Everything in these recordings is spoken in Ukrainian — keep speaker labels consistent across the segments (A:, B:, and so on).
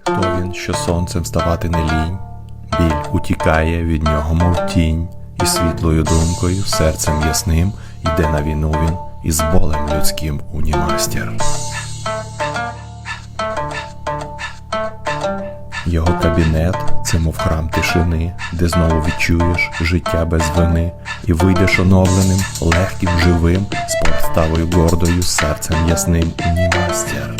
A: Хто він, що сонцем ставати не лінь, біль утікає від нього, мов тінь, і світлою думкою, серцем ясним, йде на війну він із болем людським унімастер. Його кабінет це мов храм тишини, де знову відчуєш життя без вини, і вийдеш оновленим, легким, живим, з поставою гордою, серцем ясним унімастер.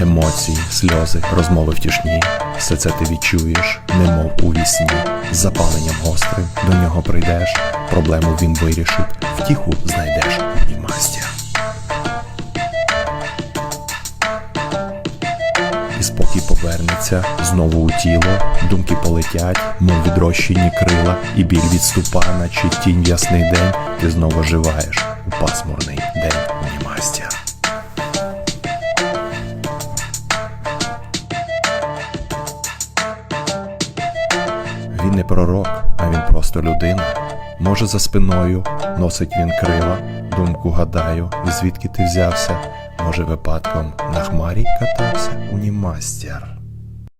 A: Емоції, сльози, розмови втішні, все це ти відчуєш, немов у вісні. З запаленням гострим до нього прийдеш, проблему він вирішить, втіху знайдеш І спокій повернеться знову у тіло, думки полетять, мов відрощені крила, і біль відступа, наче тінь ясний день, ти знову оживаєш у пасмурний день унімастер. Він не пророк, а він просто людина. Може, за спиною носить він крила, думку гадаю, звідки ти взявся? Може, випадком на хмарі катався мастер.